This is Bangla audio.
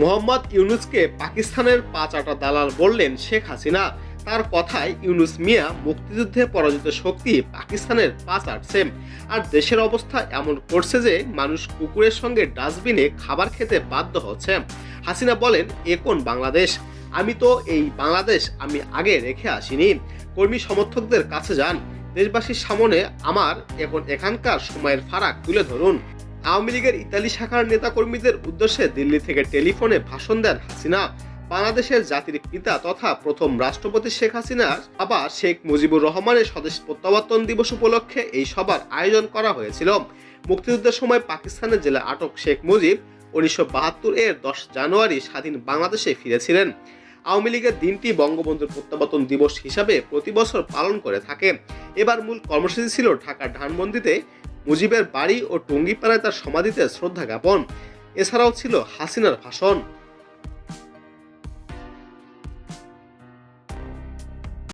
মোহাম্মদ ইউনুসকে পাকিস্তানের পাঁচ আটা দালাল বললেন শেখ হাসিনা। তার কথায় ইউনুস মিয়া মুক্তিযুদ্ধে পরাজিত শক্তি পাকিস্তানের পাঁচ আটছে আর দেশের অবস্থা এমন করছে যে মানুষ কুকুরের সঙ্গে ডাস্টবিনে খাবার খেতে বাধ্য হচ্ছে। হাসিনা বলেন, এ কোন বাংলাদেশ? আমি তো এই বাংলাদেশ আমি আগে রেখে আসিনি। কর্মী সমর্থকদের কাছে যান। দেশবাসীর সামনে আমার এখন এখানকার সময়ের ফারাক তুলে ধরুন। আওয়ামী লীগের ইতালি শাখার নেতাকর্মীদের উদ্দেশ্যে দিল্লি থেকে টেলিফোনে ভাষণ দেন হাসিনা। বাংলাদেশের জাতির পিতা তথা প্রথম রাষ্ট্রপতি শেখ হাসিনার আবার শেখ মুজিবুর রহমানের স্বদেশ প্রত্যাবর্তন দিবস উপলক্ষে এই সভার আয়োজন করা হয়েছিল। মুক্তিযুদ্ধের সময় পাকিস্তানের জেলা আটক শেখ মুজিব উনিশশো বাহাত্তর এর দশ জানুয়ারি স্বাধীন বাংলাদেশে ফিরেছিলেন। আওয়ামী লীগের দিনটি বঙ্গবন্ধুর প্রত্যাবর্তন দিবস হিসাবে প্রতি বছর পালন করে থাকে। এবার মূল কর্মসূচি ছিল ঢাকার ধানমন্দিতে মুজিবের বাড়ি ও টঙ্গিপাড়ায় তার সমাধিতে শ্রদ্ধা জ্ঞাপন। এছাড়াও ছিল হাসিনার ভাষণ।